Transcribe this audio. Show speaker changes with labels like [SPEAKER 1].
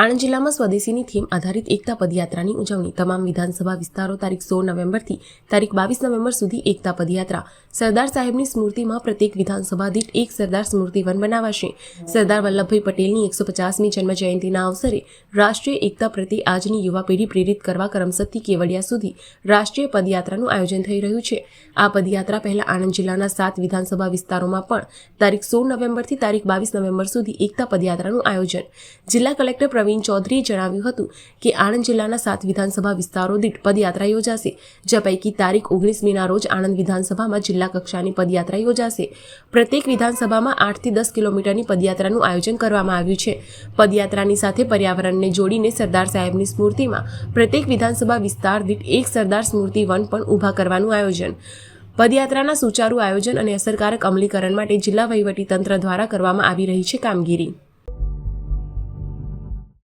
[SPEAKER 1] આણંદ જિલ્લામાં સ્વદેશીની થીમ આધારિત એકતા પદયાત્રાની ઉજવણી. તમામ વિધાનસભા વિસ્તારો તારીખ સોળ નવેમ્બરથી તારીખ બાવીસ નવેમ્બર સુધી એકતા પદયાત્રા. સરદાર સાહેબની સ્મૃતિમાં પ્રત્યેક વિધાનસભા દીઠ એક સરદાર સ્મૃતિ વન બનાવાશે. સરદાર વલ્લભભાઈ પટેલની એકસો પચાસમી જન્મ જયંતિના અવસરે રાષ્ટ્રીય એકતા પ્રત્યે આજની યુવા પેઢી પ્રેરિત કરવા કરમસદથી કેવડિયા સુધી રાષ્ટ્રીય પદયાત્રાનું આયોજન થઈ રહ્યું છે. આ પદયાત્રા પહેલા આણંદ જિલ્લાના સાત વિધાનસભા વિસ્તારોમાં પણ તારીખ સોળ નવેમ્બરથી તારીખ બાવીસ નવેમ્બર સુધી એકતા પદયાત્રાનું આયોજન. જિલ્લા કલેક્ટર પ્રવીણ ચૌધરીએ જણાવ્યું હતું કે આણંદ જિલ્લાના સાત વિધાનસભા વિસ્તારો દીઠ પદયાત્રા યોજાશે, જે પૈકી તારીખ ઓગણીસ મેના રોજ આણંદ વિધાનસભામાં જિલ્લા કક્ષાની પદયાત્રા યોજાશે. પ્રત્યેક વિધાનસભામાં આઠથી દસ કિલોમીટરની પદયાત્રાનું આયોજન કરવામાં આવ્યું છે. પદયાત્રાની સાથે પર્યાવરણને જોડીને સરદાર સાહેબની સ્મૃતિમાં પ્રત્યેક વિધાનસભા વિસ્તાર દીઠ એક સરદાર સ્મૃતિ વન પણ ઊભા કરવાનું આયોજન. પદયાત્રાના સુચારુ આયોજન અને અસરકારક અમલીકરણ માટે જિલ્લા વહીવટી તંત્ર દ્વારા કરવામાં આવી રહી છે કામગીરી.